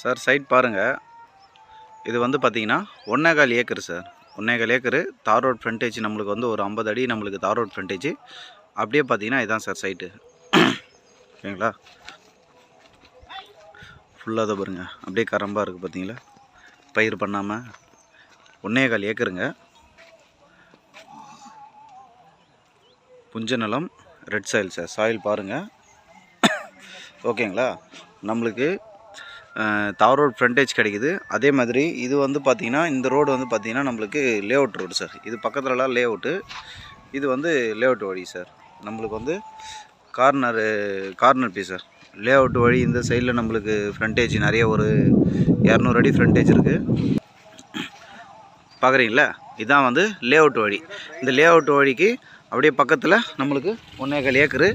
Sir side பாருங்கள் இது வந்து பார்த்தீங்கன்னா ஒன்னேகால் ஏக்கர் சார். ஒன்னேகால் ஏக்கரு தார் ரோட் ஃப்ரண்டேஜ் நம்மளுக்கு வந்து ஒரு ஐம்பது அடி நம்மளுக்கு தார் ரோட் ஃப்ரண்டேஜ் அப்படியே பார்த்தீங்கன்னா இதுதான் சார் சைட்டு ஓகேங்களா ஃபுல்லாக தான் பாருங்க. அப்படியே கரம்பாக இருக்குது பார்த்தீங்களா பயிர் பண்ணாமல் ஒன்னேகால் ஏக்கருங்க. புஞ்ச நிலம் ரெட் சாயில் சார். சாயில் பாருங்கள் ஓகேங்களா? நம்மளுக்கு தார் ரோட் ஃப்ரண்டேஜ் கிடைக்குது. அதே மாதிரி இது வந்து பார்த்திங்கன்னா இந்த ரோடு வந்து பார்த்திங்கன்னா நம்மளுக்கு லே அவுட் ரோடு சார் இது பக்கத்துலலாம் லே அவுட்டு இது வந்து லே அவுட் வழி சார் நம்மளுக்கு வந்து corner corner piece sir layout வழி இந்த சைடில் நம்மளுக்கு ஃப்ரண்டேஜ் நிறைய ஒரு இரநூறு அடி ஃப்ரண்டேஜ் இருக்குது பார்க்குறீங்களா இதுதான் வந்து லே அவுட் வழி. இந்த லே அவுட் வழிக்கு அப்படியே பக்கத்தில் நம்மளுக்கு ஒன்றேகால் ஏக்கரு.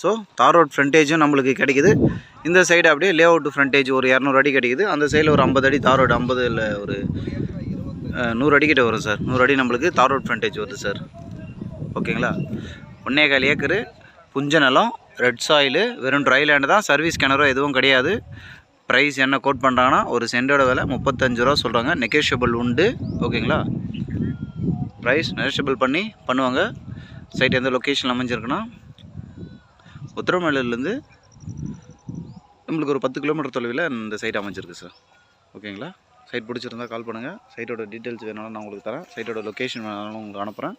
ஸோ தார் ரோட் ஃப்ரண்டேஜும் நம்மளுக்கு கிடைக்குது. இந்த சைடு அப்படியே லே அவுட் ஃப்ரண்டேஜ் ஒரு இரநூறு அடி கிடைக்குது. அந்த சைடில் ஒரு ஐம்பது அடி தார் ரோடு ஐம்பது இல்லை ஒரு நூறு அடி கிட்ட வரும் சார் நூறு அடி நம்மளுக்கு தார் ரோட் ஃப்ரண்டேஜ் வருது சார் ஓகேங்களா ஒன்னேகால் ஏக்கரு புஞ்ச நிலம் ரெட் சாயிலு வெறும் ட்ரை லேண்டு தான். சர்வீஸ் கிணறோ எதுவும் கிடையாது. ப்ரைஸ் என்ன கோட் பண்ணுறாங்கன்னா ஒரு சென்டோட விலை முப்பத்தஞ்சு ரூபா சொல்கிறாங்க நெகோஷியபிள் உண்டு. ஓகேங்களா ப்ரைஸ் நெகோஷியபிள் பண்ணி பண்ணுவாங்க. சைட் எந்த லொக்கேஷன் அமைஞ்சிருக்குன்னா உத்தரமேலேருந்து நம்மளுக்கு ஒரு பத்து கிலோமீட்டர் தொலைவில் இந்த சைட் அமைஞ்சிருக்கு சார் ஓகேங்களா சைட் பிடிச்சிருந்தா கால் பண்ணுங்கள் சைட்டோட டீட்டெயில்ஸ் வேணாலும் நான் உங்களுக்கு தரேன். சைட்டோட லொக்கேஷன் வேணாலும் உங்களுக்கு அனுப்புகிறேன்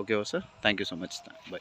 ஓகேவா sir thank you so much bye